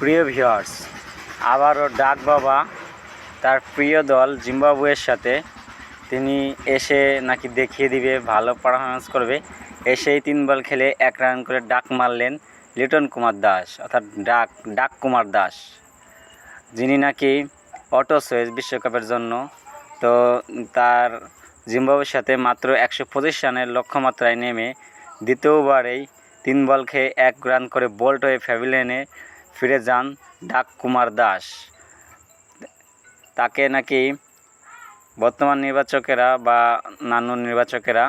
প্রিয় ভিউয়ার্স আবারও ডাক বাবা তার প্রিয় দল জিম্বাবুয়ের সাথে। তিনি এসে নাকি দেখিয়ে দিবে, ভালো পারফরমেন্স করবে। এসেই তিন বল খেলে এক রান করে ডাক মারলেন লিটন কুমার দাস, অর্থাৎ ডাক ডাক কুমার দাস। যিনি নাকি অটো সুয়েজ বিশ্বকাপের জন্য। তো তার জিম্বাবুয়ের সাথে মাত্র একশো পঁচিশ রানের লক্ষ্যমাত্রায় নেমে দ্বিতীয়বারেই তিন বল খেয়ে এক রান করে বোল্ট হয়ে প্যাভিলিয়নে ফিরে যান ডাক কুমার দাস। তাকে নাকি বর্তমান নির্বাচকেরা বা নান্য নির্বাচকেরা,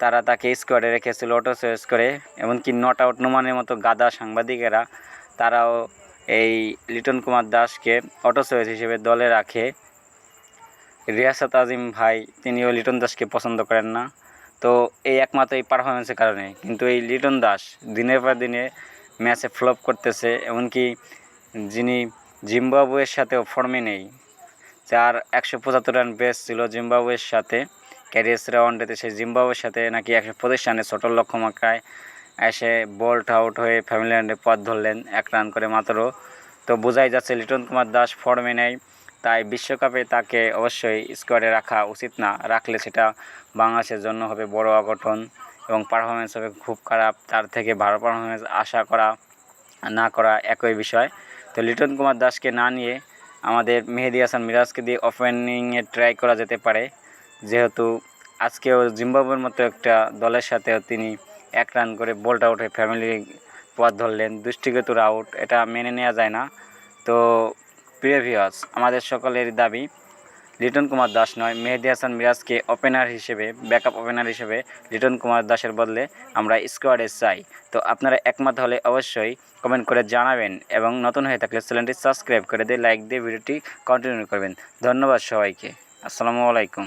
তারা তাকে স্কোয়াডে রেখেছিল অটো সুয়েজ করে। এমনকি নট আউট নোমানের মতো গাদা সাংবাদিকেরা, তারাও এই লিটন কুমার দাসকে অটো সুয়েজ হিসেবে দলে রাখে। রিয়াসাত আজিম ভাই, তিনিও লিটন দাসকে পছন্দ করেন না। তো এই একমাত্র এই পারফরমেন্সের কারণে। কিন্তু এই লিটন দাস দিনের পর দিনে ম্যাচে ফ্লপ করতেছে, এমনকি যিনি জিম্বাবুয়ের সাথেও ফর্মে নেই। যার একশো পঁচাত্তর রান বেস ছিল জিম্বাবুয়ের সাথে ক্যারিয়াস রাউন্ডেতে সেই জিম্বাবুয়ের সাথে নাকি একশো পঁচিশ রানে লক্ষ্য মাকায় এসে বোল্ট আউট হয়ে ফ্যামিলি রানে পথ ধরলেন এক রান করে মাত্র। তো বোঝাই যাচ্ছে লিটন কুমার দাস ফর্মে নেই। তাই বিশ্বকাপে তাকে অবশ্যই স্কোয়াডে রাখা উচিত না। রাখলে সেটা বাংলাদেশের জন্য হবে বড় অঘটন এবং পারফরমেন্স হবে খুব খারাপ। তার থেকে ভালো পারফরমেন্স আশা করা না করা একই বিষয়। তো লিটন কুমার দাসকে না নিয়ে আমাদের মেহেদি হাসান মিরাজকে দিয়ে ওপেনিংয়ে ট্রাই করা যেতে পারে। যেহেতু আজকেও জিম্বাবুয়ের মতো একটা দলের সাথেও তিনি এক রান করে বোল্ট হয়ে ফ্যামিলি পথ ধরলেন। দৃষ্টিগতুর আউট এটা মেনে নেওয়া যায় না। তো প্রিভিয়াস আমাদের সকলের দাবি, লিটন কুমার দাস নয়, মেহেদি হাসান মিরাজকে ওপেনার হিসেবে ব্যাকআপ ওপেনার হিসেবে লিটন কুমার দাসের বদলে আমরা স্কোয়াডে চাই। তো আপনারা একমত হলে অবশ্যই কমেন্ট করে জানাবেন এবং নতুন হয়ে থাকলে চ্যানেলটি সাবস্ক্রাইব করে দিয়ে লাইক দিয়ে ভিডিওটি কন্টিনিউ করবেন। ধন্যবাদ সবাইকে। আসসালামু আলাইকুম।